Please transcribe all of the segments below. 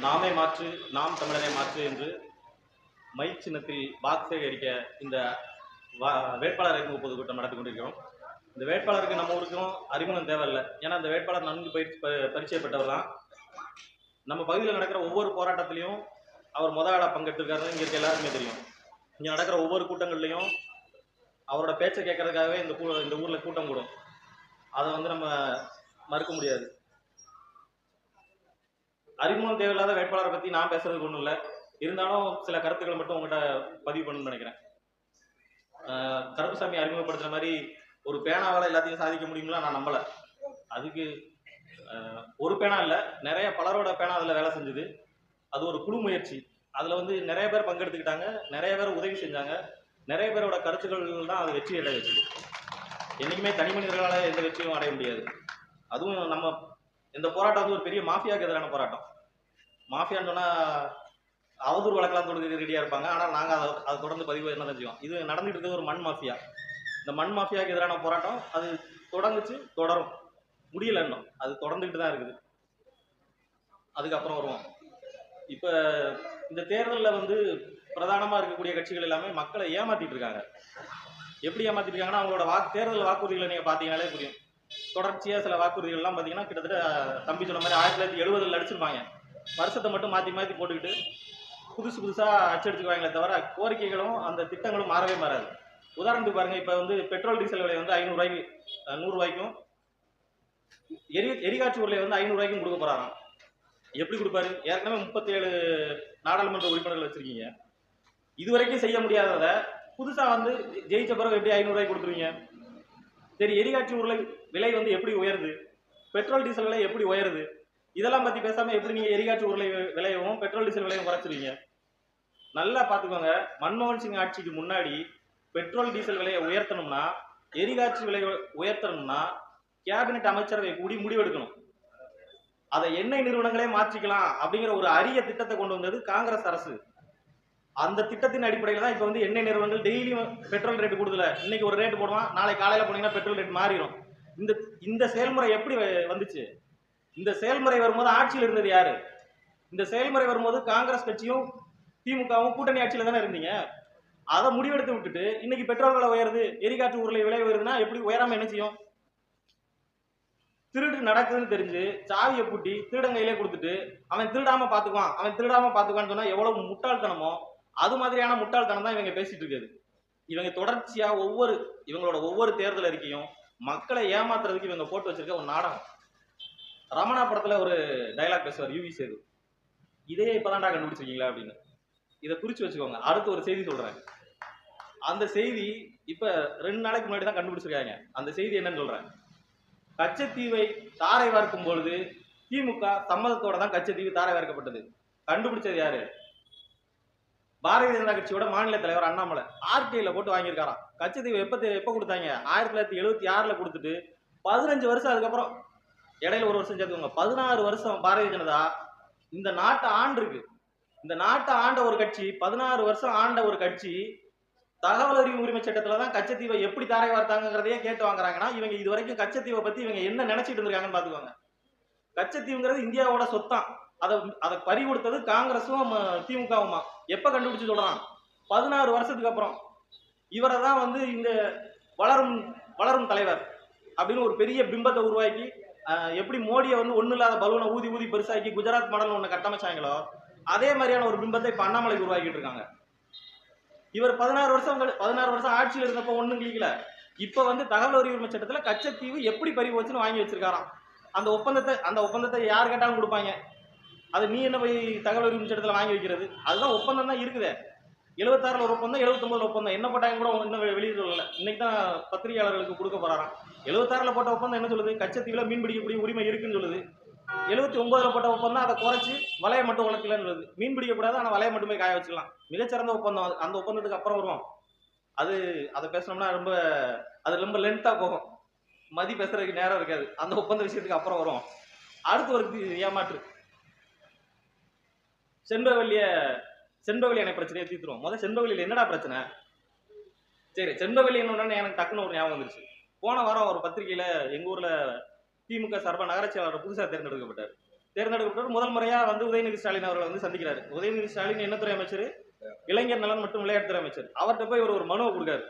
நாமே மாற்று நாம் தமிழரை மாற்று என்று மை சின்னத்தில் வாக்கு சேகரிக்க இந்த வா- வேட்பாளர் அறிமுக பொதுக்கூட்டம் நடத்தி கொண்டிருக்கிறோம். இந்த வேட்பாளருக்கு நம்ம ஊருக்கும் அறிமுகம் தேவையில்லை. ஏன்னா இந்த வேட்பாளர் நன்கு பயிற்சி பரிச்சயப்பட்டவர் தான் நம்ம பகுதியில் நடக்கிற ஒவ்வொரு போராட்டத்திலையும் அவர் முத ஆளாக பங்கெடுத்திருக்காருன்னு இங்கே இருக்க எல்லாருக்குமே தெரியும். இங்கே நடக்கிற ஒவ்வொரு கூட்டங்கள்லையும் அவரோட பேச்சை கேட்கறதுக்காகவே இந்த கூ இந்த ஊரில் கூட்டம் கூடும். அதை வந்து நம்ம மறுக்க முடியாது. அறிமுகம் தேவையில்லாத வேட்பாளரை பற்றி நான் பேசுறதுக்கு ஒன்றும் இல்லை. இருந்தாலும் சில கருத்துக்களை மட்டும் உங்கள்கிட்ட பதிவு பண்ணணும்னு நினைக்கிறேன். கருப்புசாமி அறிமுகப்படுத்துற மாதிரி ஒரு பேனாவால் எல்லாத்தையும் சாதிக்க முடியுங்களா நான் நம்பலை. அதுக்கு ஒரு பேனா இல்லை. நிறைய பலரோட பேனா அதில் வேலை செஞ்சுது. அது ஒரு குழு முயற்சி. அதில் வந்து நிறைய பேர் பங்கெடுத்துக்கிட்டாங்க. நிறைய பேர் உதவி செஞ்சாங்க. நிறைய பேரோட கருத்துக்கள் தான் அது வெற்றி அடைய வச்சுது என்றைக்குமே தனி மனிதர்களால் எந்த வெற்றியும் அடைய முடியாது. அதுவும் நம்ம இந்த போராட்டம் வந்து ஒரு பெரிய மாஃபியாவுக்கு எதிரான போராட்டம். மாஃபியான்னு சொன்னால் அவதூறு வழக்கெல்லாம் தொடர்ந்து ரெடியாக இருப்பாங்க. ஆனால் நாங்கள் அதை அதை தொடர்ந்து பதிவு என்ன செய்வோம்? இது நடந்துகிட்டு இருக்கிறது ஒரு மண் மாஃபியா. இந்த மண் மாஃபியாவுக்கு எதிரான போராட்டம் அது தொடங்குச்சு தொடரும். முடியல இன்னும். அது தொடர்ந்துக்கிட்டு தான் இருக்குது. அதுக்கப்புறம் வருவோம். இப்போ இந்த தேர்தலில் வந்து பிரதானமாக இருக்கக்கூடிய கட்சிகள் எல்லாமே மக்களை ஏமாற்றிட்டு இருக்காங்க. எப்படி ஏமாற்றிட்டு இருக்காங்கன்னா அவங்களோட வாக்கு தேர்தல் வாக்குறுதிகளை நீங்கள் பார்த்தீங்கனாலே புரியும். தொடர்ச்சியாக சில வாக்குறுதிகள்லாம் பார்த்தீங்கன்னா கிட்டத்தட்ட தம்பி சொன்ன மாதிரி ஆயிரத்தி தொள்ளாயிரத்தி எழுபதில் அடிச்சிருப்பாங்க. வருஷத்தை மட்டும் மாற்றி மாற்றி போட்டுக்கிட்டு புதுசு புதுசாக அச்சடிச்சுக்குவாங்களே தவிர கோரிக்கைகளும் அந்த திட்டங்களும் மாறவே மாறாது. உதாரணத்துக்கு பாருங்கள் இப்போ வந்து பெட்ரோல் டீசல் விலை வந்து ஐநூறுரூவாய்க்கு நூறுரூவாய்க்கும் எரி எரிகாற்று உருளை வந்து ஐநூறுரூவாய்க்கும் கொடுக்க போகிறாராம் எப்படி கொடுப்பாரு? ஏற்கனவே முப்பத்தேழு நாடாளுமன்ற உறுப்பினர்கள் வச்சிருக்கீங்க. இதுவரைக்கும் செய்ய முடியாதத புதுசாக வந்து ஜெயிச்ச பிறகு எப்படி ஐநூறுரூவாய்க்கு கொடுத்துருவீங்க? சரி எரிகாற்று உருளை விலை வந்து எப்படி உயருது? பெட்ரோல் டீசல் விலை எப்படி உயருது? இதெல்லாம் பத்தி பேசாம எப்படி நீங்க எரிகாற்று உருளை வி- விலையவும் பெட்ரோல் டீசல் விலையும் குறைச்சிருவீங்க? நல்லா பாத்துக்கோங்க மன்மோகன் சிங் ஆட்சிக்கு முன்னாடி பெட்ரோல் டீசல் விலையை உயர்த்தணும்னா எரிகாற்று விலை உயர்த்தணும்னா கேபினெட் அமைச்சரவை கூடி முடிவெடுக்கணும். அதை எண்ணெய் நிறுவனங்களே மாற்றிக்கலாம் அப்படிங்கிற ஒரு அரிய திட்டத்தை கொண்டு வந்தது காங்கிரஸ் அரசு. அந்த திட்டத்தின் அடிப்படையில் தான் இப்போ வந்து எண்ணெய் நிறுவனங்கள் டெய்லியும் பெட்ரோல் ரேட் கூடுதல. இன்னைக்கு ஒரு ரேட் போடுவான் நாளை காலையில் போனீங்கன்னா பெட்ரோல் ரேட் மாறிடும். இந்த இந்த செயல்முறை எப்படி வ- வந்துச்சு? இந்த செயல்முறை வரும்போது ஆட்சியில் இருந்தது யாரு? இந்த செயல்முறை வரும்போது காங்கிரஸ் கட்சியும் திமுகவும் கூட்டணி ஆட்சியில் தானே இருந்தீங்க? அதை முடிவெடுத்து விட்டுட்டு இன்னைக்கு பெட்ரோல் விலை உயருது எரிகாற்று உருளை விலை உயருதுன்னா எப்படி உயராம என்ன செய்யும்? திருடு நடக்குதுன்னு தெரிஞ்சு சாவியை பூட்டி திருடன் கையிலே கொடுத்துட்டு அவன் திருடாம பாத்துக்குவான் அவன் திருடாம பாத்துக்குவான்னு சொன்னா எவ்வளவு முட்டாள்தனமோ அது மாதிரியான முட்டாள்தனம் தான் இவங்க பேசிட்டு இருக்குது. இவங்க தொடர்ச்சியா ஒவ்வொரு இவங்களோட ஒவ்வொரு தேர்தல் அறிக்கையும் மக்களை ஏமாத்துறதுக்கு இவங்க போட்டு வச்சிருக்க ஒரு நாடகம். ரமணா படத்துல ஒரு டைலாக் பேசுவார் யூவி சேது. இதே இப்பதான்டா கண்டுபிடிச்சிருக்கீங்களா அப்படின்னு. இதை குறிச்சு வச்சுக்கோங்க. அடுத்து ஒரு செய்தி சொல்றேன். அந்த செய்தி இப்ப ரெண்டு நாளைக்கு முன்னாடி தான் கண்டுபிடிச்சிருக்காங்க. அந்த செய்தி என்னன்னு சொல்றேன். கச்சத்தீவை தாரை வார்க்கும் பொழுது திமுக சம்மதத்தோட தான் கச்சத்தீவு தாரை வார்க்கப்பட்டது. கண்டுபிடிச்சது யாரு? பாரதிய ஜனதா கட்சியோட மாநில தலைவர் அண்ணாமலை. ஆர்டிஐல போட்டு வாங்கியிருக்காராம். கச்சத்தீவு எப்ப எப்ப கொடுத்தாங்க? ஆயிரத்தி தொள்ளாயிரத்தி எழுபத்தி ஆறுல கொடுத்துட்டு பதினஞ்சு வருஷம் அதுக்கப்புறம் இடையில ஒரு வருஷம் சேர்த்துக்கோங்க பதினாறு வருஷம் பாரதிய ஜனதா இந்த நாட்டை ஆண்டிருக்கு. இந்த நாட்டை ஆண்ட ஒரு கட்சி பதினாறு வருஷம் ஆண்ட ஒரு கட்சி தகவல் அறிவு உரிமை சட்டத்துல தான் கச்சத்தீவை எப்படி தாரை வார்த்தாங்கிறதையே கேட்டு வாங்குறாங்கன்னா இவங்க இது வரைக்கும் கச்சத்தீவை பத்தி இவங்க என்ன நினைச்சிட்டு இருந்திருக்காங்கன்னு பாத்துக்கோங்க கச்சத்தீவுங்கிறது இந்தியாவோட சொத்தான். அதை அதை பறி கொடுத்தது காங்கிரஸும் திமுகவுமா? எப்ப கண்டுபிடிச்சு சொல்றான்? பதினாறு வருஷத்துக்கு அப்புறம். இவரை தான் வந்து இந்த வளரும் வளரும் தலைவர் அப்படின்னு ஒரு பெரிய பிம்பத்தை உருவாக்கி எப்படி மோடியை வந்து ஒன்றும் இல்லாத பலூனை ஊதி ஊதி பெருசாக்கி குஜராத் மாடல் ஒன்று கட்டமைச்சாங்களோ அதே மாதிரியான ஒரு பிம்பத்தை இப்போ அண்ணாமலைக்கு உருவாக்கிட்டு இருக்காங்க. இவர் பதினாறு வருஷம் பதினாறு வருஷம் ஆட்சியில் இருந்தப்போ ஒன்றும் கிளிக்கல இப்போ வந்து தகவல் உரிமை சட்டத்தில் கச்சத்தீவு எப்படி பறி போச்சுன்னு வாங்கி வச்சிருக்காராம். அந்த ஒப்பந்தத்தை அந்த ஒப்பந்தத்தை யார் கேட்டாலும் கொடுப்பாங்க. அது நீ என்ன போய் தகவல் உரிமை சட்டத்தில் வாங்கி வைக்கிறது? அதுதான் ஒப்பந்தம் தான் இருக்குதே. எழுபத்தாறுல ஒரு ஒப்பந்தம் எழுபத்தொன்பதுல ஒப்பந்தம். என்ன போட்டாங்க கூட இன்னும் வெளியே இன்னைக்கு தான் பத்திரிகையாளர்களுக்கு கொடுக்க போறாராம். எழுபத்தாறுல போட்ட ஒப்பந்தம் என்ன சொல்லுது? கச்சத்தீவில் மீன் பிடிக்கக்கூடிய உரிமை இருக்குன்னு சொல்லுது. எழுபத்தி ஒன்பதுல போட்ட ஒப்பந்தம் அதை குறைச்சி வலையை மட்டும் வளர்க்கலன்னு சொல்லுது. மீன் பிடிக்கக்கூடாது ஆனால் வலையை மட்டுமே காய வச்சுக்கலாம். மிகச்சிறந்த ஒப்பந்தம் அது. அந்த ஒப்பந்தத்துக்கு அப்புறம் வருவோம். அது அதை பேசணும்னா ரொம்ப அது ரொம்ப லென்த்தாக போகும். மதி பேசுறதுக்கு நேரம் இருக்காது. அந்த ஒப்பந்த விஷயத்துக்கு அப்புறம் வரும் அடுத்து ஒரு ஏமாற்று. செண்பகவல்லிய செண்பகவல்லி அணை பிரச்சனையை தீர்த்துருவோம். முதல்ல செண்பகவல்லியில் என்னடா பிரச்சனை? சரி செண்பகவல்லி என்ன எனக்கு டக்குன்னு ஒரு ஞாபகம் வந்துருச்சு. போன வாரம் ஒரு பத்திரிகையில எங்க ஊர்ல திமுக சார்பா நகர செயலாளர் புதுசா தேர்ந்தெடுக்கப்பட்டார். தேர்ந்தெடுக்கப்பட்டவர் முதல் முறையா வந்து உதயநிதி ஸ்டாலின் அவர்களை வந்து சந்திக்கிறாரு. உதயநிதி ஸ்டாலின் என்ன துறை அமைச்சர்? இளைஞர் நலன் மற்றும் விளையாட்டுத்துறை அமைச்சர். அவர்கிட்ட போய் ஒரு ஒரு மனுவை கொடுக்காரு.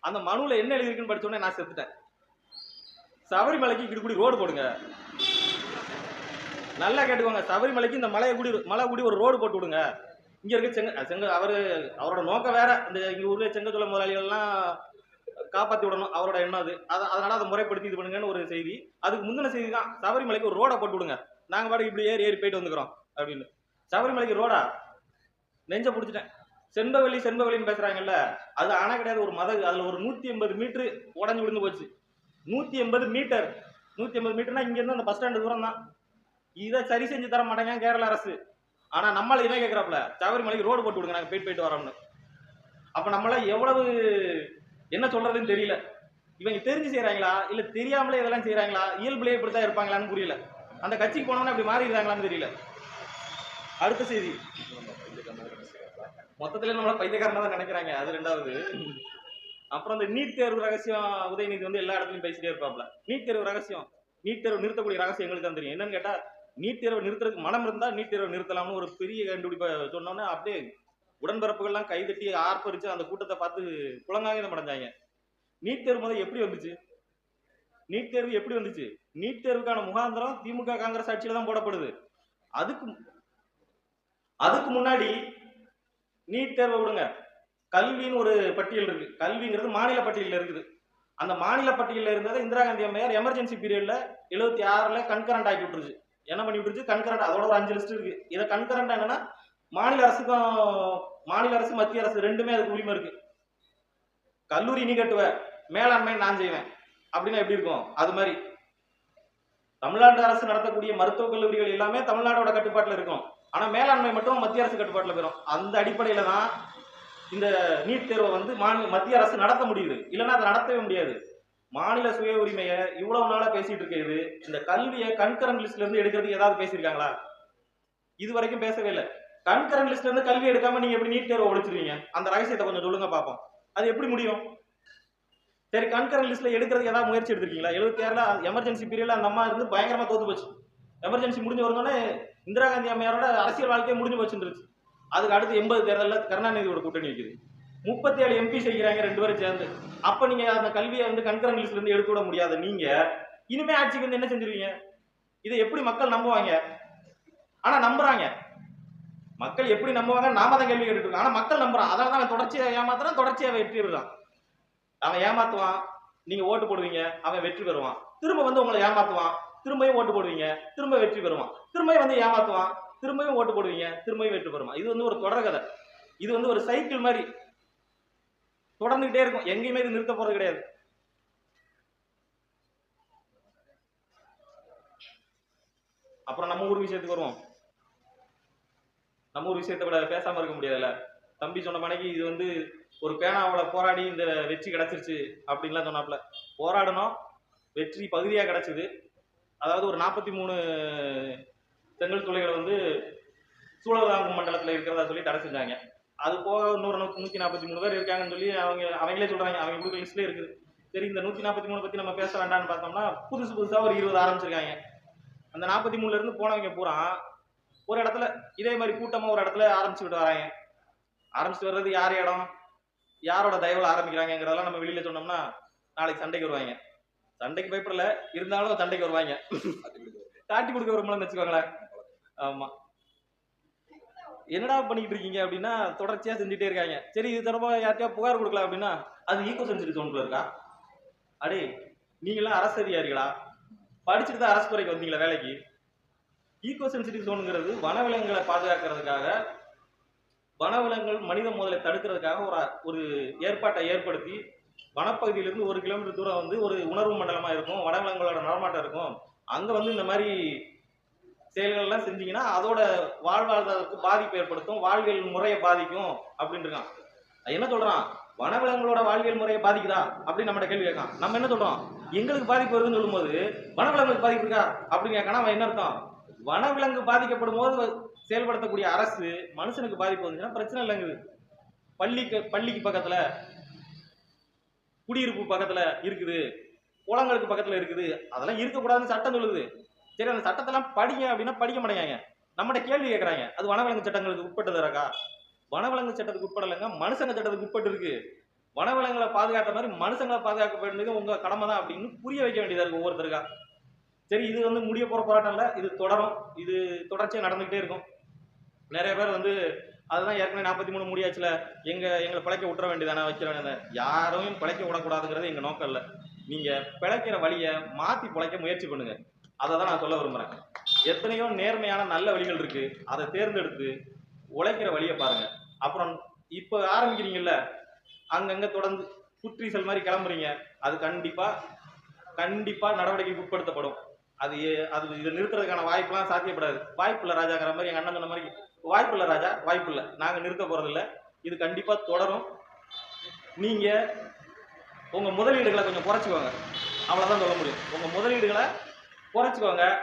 அந்த மனுவில் என்ன எழுதியிருக்குன்னு படிச்ச உடனே நான் செத்துட்டேன். சபரிமலைக்கு இடுக்குடி ரோடு போடுங்க. நல்லா கேட்டுக்கோங்க. சபரிமலைக்கு இந்த மலையை கூடி மலை கூடி ஒரு ரோடு போட்டு விடுங்க. இங்க இருக்க செங்க செங்க அவரு அவரோட நோக்கம் வேற. இந்த இங்க ஊர்ல செங்கச்சோள முதலாளிகள்லாம் காப்பாத்தி விடணும் அவரோட எண்ணம் அது. அதனால அதை முறைப்படுத்தி இது பண்ணுங்கன்னு ஒரு செய்தி. அதுக்கு முந்தின செய்தி தான் சபரிமலைக்கு ஒரு ரோடை போட்டு விடுங்க. நாங்க பாட்டுக்கு இப்படி ஏறி ஏறி போயிட்டு வந்துக்கிறோம் அப்படின்னு. சபரிமலைக்கு ரோடா? நெஞ்ச பிடிச்சிட்டேன். செண்பவெளி செண்பவெளின்னு பேசுறாங்கல்ல அது அணை கிடையாது ஒரு மதகு. அதுல ஒரு நூத்தி எண்பது மீட்டர் உடஞ்சு விழுந்து போச்சு. நூத்தி எண்பது மீட்டர். நூத்தி எண்பது மீட்டர்னா இங்க இருந்து அந்த பஸ் ஸ்டாண்டு தூரம் தான் இதை சரி செஞ்சு தர மாட்டாங்க கேரள அரசு. ஆனா நம்மளை என்ன கேக்குறாப்ல சபரிமலைக்கு ரோடு போட்டு விடுங்க நாங்க போயிட்டு போயிட்டு வரோம்னு. அப்ப நம்மள எவ்வளவு என்ன சொல்றதுன்னு தெரியல. இவங்க தெரிஞ்சு செய்கிறாங்களா இல்ல தெரியாமலே இதெல்லாம் செய்றாங்களா? இயல்புலேயே இப்படித்தான் இருப்பாங்களான்னு புரியல. அந்த கட்சிக்கு போனோம்னா அப்படி மாறிடுறாங்களான்னு தெரியல. அடுத்த செய்தி. மொத்தத்துல நம்மள பைத்தியக்காரனா தான் நினைக்கிறாங்க. அது ரெண்டாவது. அப்புறம் இந்த நீட் தேர்வு ரகசியம் உதயநிதி வந்து எல்லா இடத்துலயும் பேசிட்டே இருப்பாப்ல. நீட் தேர்வு ரகசியம். நீட் தேர்வு நிறுத்தக்கூடிய ரகசியம் எங்களுக்கு தான் தெரியும். என்னன்னு கேட்டா நீட் தேர்வை நிறுத்துறதுக்கு மனம் இருந்தா நீட் தேர்வை நிறுத்தலாம்னு ஒரு பெரிய கண்டுபிடிப்பை சொன்னோன்னே அப்படியே உடன்பிறப்புகள்லாம் கைதட்டி ஆர்ப்பரிச்சு அந்த கூட்டத்தை பார்த்து குளங்காகிதம் அடைஞ்சாங்க. நீட் தேர்வு முதல் எப்படி வந்துச்சு? நீட் தேர்வு எப்படி வந்துச்சு? நீட் தேர்வுக்கான முகாந்திரம் திமுக காங்கிரஸ் ஆட்சியில தான் போடப்படுது. அதுக்கு அதுக்கு முன்னாடி நீட் தேர்வை விடுங்க. கல்வின்னு ஒரு பட்டியல் இருக்கு. கல்விங்கிறது மாநில பட்டியலில் இருக்குது. அந்த மாநில பட்டியலில் இருந்ததை இந்திரா காந்தி அம்மையார் எமர்ஜென்சி பீரியட்ல எழுபத்தி ஆறுல கண்கரண்ட் ஆக்கி விட்டுருச்சு. என்ன பண்ணி விட்டுருச்சு? கண்கரண்ட் அதோட ஒரு அஞ்சு லிஸ்ட் இருக்கு. இதை கண்கரண்ட் என்னன்னா மாநில அரசுக்கும் மாநில அரசு மத்திய அரசு ரெண்டுமே அதுக்கு உரிமை இருக்கு. கல்லூரி நீ கட்டுவ மேலாண்மை நான் செய்வேன். அப்படின்னா எப்படி இருக்கும்? அது மாதிரி. தமிழ்நாடு அரசு நடத்தக்கூடிய மருத்துவக் கல்லூரிகள் எல்லாமே தமிழ்நாடோட கட்டுப்பாட்டில் இருக்கும். ஆனா மேலாண்மை மட்டும் மத்திய அரசு கட்டுப்பாட்டில் பெறும் அந்த அடிப்படையில தான் இந்த நீட் தேர்வை வந்து மாநில மத்திய அரசு நடத்த முடியுது. இல்லைன்னா அதை நடத்தவே முடியாது. மாநில சுய உரிமையை இவ்வளவு நாளா பேசிட்டு இருக்கிறது இந்த கல்வியை கண்கரண்ட் லிஸ்ட்ல இருந்து எடுக்கிறதுக்கு ஏதாவது பேசியிருக்காங்களா? இது வரைக்கும் பேசவே இல்லை. கண்கரண்ட் லிஸ்ட்ல இருந்து கல்வி எடுக்காம நீங்க எப்படி நீட் தேர்வு ஒழிச்சிருவீங்க? அந்த ரகசியத்தை கொஞ்சம் சொல்லுங்க பார்ப்போம் அது எப்படி முடியும்? சரி கண்கரண்ட் லிஸ்ட்ல எடுக்கிறதுக்கு ஏதாவது முயற்சி எடுத்திருக்கீங்களா? எழுபத்தி ஆறுல எமர்ஜென்சி பீரியட்ல அந்த அம்மா இருந்து பயங்கரமா தோத்து போச்சு. எமர்ஜென்சி முடிஞ்சு வரணும்னே இந்திரா காந்தி அம்மையாரோட அரசியல் வாழ்க்கையை முடிஞ்சு போச்சுருச்சு அதுக்கு அடுத்து எண்பது தேர்தலில் கருணாநிதியோட கூட்டணி வைக்குது முப்பத்தி ஏழு எம்பி செய்கிறாங்க ரெண்டு பேரும் சேர்ந்து. அப்போ நீங்கள் அந்த கல்வியை வந்து கண்கரண்ட் லிஸ்ட்ல இருந்து எடுக்க விட முடியாது. நீங்க இனிமே ஆட்சிக்கு வந்து என்ன செஞ்சிருவீங்க? இதை எப்படி மக்கள் நம்புவாங்க? ஆனா நம்புறாங்க. மக்கள் எப்படி நம்புவாங்க? நாம தான் கேள்வி கேட்டுட்டு இருக்கோம் ஆனா மக்கள் நம்புறான் அதனால தான் அவன் ஏமாத்துறான் தொடர்ச்சியாக வெற்றி பெறுறான். அவன் ஏமாத்துவான் நீங்க ஓட்டு போடுவீங்க அவன் வெற்றி பெறுவான். திரும்ப வந்து உங்களை ஏமாத்துவான் திரும்பியும் ஓட்டு போடுவீங்க திரும்ப வெற்றி பெறுவான். திரும்பியும் வந்து ஏமாத்துவான் திரும்பியும் ஓட்டு போடுவீங்க திரும்பியும் வெற்றி பெறுவான். இது வந்து ஒரு தொடர்கதை இது வந்து ஒரு சைக்கிள் மாதிரி தொடர்ந்துகிட்டே இருக்கும். எங்கேயுமே இது நிறுத்த போறது கிடையாது. அப்புறம் நம்ம ஊர் விஷயத்துக்கு வருவோம். நம்ம ஊர் விஷயத்த விட பேசாம இருக்க முடியாதுல்ல? தம்பி சொன்ன மனைக்கு இது வந்து ஒரு பேனாவோட போராடி இந்த வெற்றி கிடைச்சிருச்சு அப்படின்லாம் சொன்னாப்புல. போராடணும். வெற்றி பகுதியாக கிடச்சிது. அதாவது ஒரு நாற்பத்தி மூணு செங்கல் துளைகளை வந்து சூழலாங்கு மண்டலத்தில் இருக்கிறதா சொல்லி தடை செஞ்சாங்க. அது போக இன்னொரு நூற்றி நாற்பத்தி மூணு பேர் இருக்காங்கன்னு சொல்லி அவங்க அவங்களே சொல்கிறாங்க அவங்க கொடுக்க லிஸ்ட்லேயே இருக்குது. சரி இந்த நூற்றி நாற்பத்தி மூணு பற்றி நம்ம பேச வேண்டாம்னு பார்த்தோம்னா புதுசு புதுசாக ஒரு இருபது ஆரம்பிச்சிருக்காங்க. அந்த நாற்பத்தி மூணுலேருந்து போனவங்க பூரா ஒரு இடத்துல இதே மாதிரி கூட்டமா ஒரு இடத்துல ஆரம்பிச்சுக்கிட்டு வராங்க. ஆரம்பிச்சுட்டு வர்றது யார் இடம்? யாரோட தயவுல ஆரம்பிக்கிறாங்கிறதெல்லாம் நம்ம வெளியில சொன்னோம்னா நாளைக்கு சண்டைக்கு வருவாங்க. சண்டைக்கு பயப்படல. இருந்தாலும் சண்டைக்கு வருவாங்க. காட்டி கொடுக்க வரும்போது வச்சுக்கோங்களேன். ஆமா. என்னடா பண்ணிட்டு இருக்கீங்க அப்படின்னா தொடர்ச்சியா செஞ்சுட்டே இருக்காங்க. சரி இது தொடர்பா யார்கிட்டயா புகார் கொடுக்கலாம் அப்படின்னா அது ஈகோ சென்சிட்டி ஜோன்ல இருக்கா? அடே நீங்களாம் அரசு அதிகாரிகளா? படிச்சுட்டு தான் அரசு துறைக்கு வந்தீங்களா வேலைக்கு. ஈகோ சென்சிட்டிவ் ஜோனுங்கிறது வனவிலங்குகளை பாதுகாக்கிறதுக்காக வனவிலங்குகள் மனித மோதலை தடுக்கிறதுக்காக ஒரு ஒரு ஏற்பாட்டை ஏற்படுத்தி வனப்பகுதியிலிருந்து ஒரு கிலோமீட்டர் தூரம் வந்து ஒரு உணர்வு மண்டலமாக இருக்கும் வனவிலங்குகளோட நடமாட்டம் இருக்கும். அங்கே வந்து இந்த மாதிரி செயல்கள்லாம் செஞ்சீங்கன்னா அதோட வாழ்வாதாரத்துக்கு பாதிப்பு ஏற்படுத்தும் வாழ்வியல் முறையை பாதிக்கும் அப்படின்ட்டு இருக்கான். என்ன சொல்கிறான் வனவிலங்குகளோட வாழ்வியல் முறையை பாதிக்குதா? அப்படின்னு நம்ம கேள்வி கேட்கான். நம்ம என்ன சொல்கிறோம் எங்களுக்கு பாதிப்பு வருதுன்னு சொல்லும்போது வனவிலங்குகளுக்கு பாதிப்பு இருக்கா? அப்படின்னு கேட்கனா அவன் என்ன அர்த்தம்? வனவிலங்கு பாதிக்கப்படும் போது செயல்படுத்தக்கூடிய அரசு மனுஷனுக்கு பாதிப்பு வந்துச்சுன்னா பிரச்சனை இல்லைங்குது பள்ளிக்கு பள்ளிக்கு பக்கத்துல குடியிருப்பு பக்கத்துல இருக்குது குளங்களுக்கு பக்கத்துல இருக்குது அதெல்லாம் இருக்கக்கூடாதுன்னு சட்டம் சொல்லுது. சரி அந்த சட்டத்தெல்லாம் படிங்க அப்படின்னா படிக்க மாட்டேங்காங்க நம்மகிட்ட கேள்வி கேட்கறாங்க அது வனவிலங்கு சட்டங்களுக்கு உட்பட்டதுராக்கா வனவிலங்கு சட்டத்துக்கு உட்படலைங்க மனுஷங்க சட்டத்துக்கு உட்பட்டு இருக்கு வனவிலங்குகளை பாதுகாத்த மாதிரி மனுஷங்களை பாதுகாக்க வேண்டியது உங்க கடமை தான் அப்படின்னு புரிய வைக்க வேண்டியதா இருக்கு ஒவ்வொருத்தருக்கா. சரி இது வந்து முடிய போகிற போராட்டம் இல்லை. இது தொடரும். இது தொடர்ச்சியாக நடந்துகிட்டே இருக்கும். நிறைய பேர் வந்து அதுதான் ஏற்கனவே நாற்பத்தி மூணு முடியாச்சுல. எங்கள் எங்களை பிழைக்க விட்டுற வேண்டியதானே வைக்கிற வேண்டியதானே. யாரையும் பிழைக்க விடக்கூடாதுங்கிறது எங்கள் நோக்கம் இல்லை. நீங்கள் பிழைக்கிற வழியை மாற்றி பிழைக்க முயற்சி பண்ணுங்க. அதை தான் நான் சொல்ல விரும்புறேன். எத்தனையோ நேர்மையான நல்ல வழிகள் இருக்கு. அதை தேர்ந்தெடுத்து உழைக்கிற வழியை பாருங்க. அப்புறம் இப்போ ஆரம்பிக்கிறீங்கல்ல அங்கங்கே தொடர்ந்து புற்றீசல் மாதிரி கிளம்புறீங்க. அது கண்டிப்பாக கண்டிப்பாக நடவடிக்கைக்கு உட்படுத்தப்படும். அது ஏ- அது இதை நிறுத்துறதுக்கான வாய்ப்புலாம் சாத்தியப்படாது. வாய்ப்பு இல்லை ராஜாங்கிற மாதிரி எங்கள் அண்ணன் சொன்ன மாதிரி வாய்ப்பு இல்லை ராஜா வாய்ப்பு இல்லை நாங்கள் நிறுத்த போகிறதில்ல இது கண்டிப்பாக தொடரும். நீங்கள் உங்கள் முதலீடுகளை கொஞ்சம் குறைச்சிக்கோங்க. அவ்வளோதான் சொல்ல முடியும். உங்கள் முதலீடுகளை குறைச்சிக்கோங்க.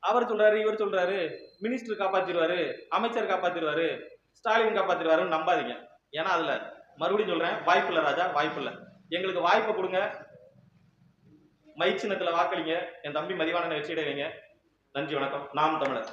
அவர் சொல்கிறாரு இவர் சொல்கிறாரு மினிஸ்டர் காப்பாற்றிடுவாரு அமைச்சர் காப்பாற்றிடுவாரு ஸ்டாலின் காப்பாற்றிடுவாருன்னு நம்பாதீங்க. ஏன்னா அதில் மறுபடியும் சொல்கிறேன் வாய்ப்பு இல்லை ராஜா வாய்ப்பு இல்லை எங்களுக்கு வாய்ப்பை கொடுங்க. மை சின்னத்தில் வாக்களிங்க. என் தம்பி மதிவானனை வெற்றியிட வைங்க நன்றி வணக்கம். நாம் தமிழர்.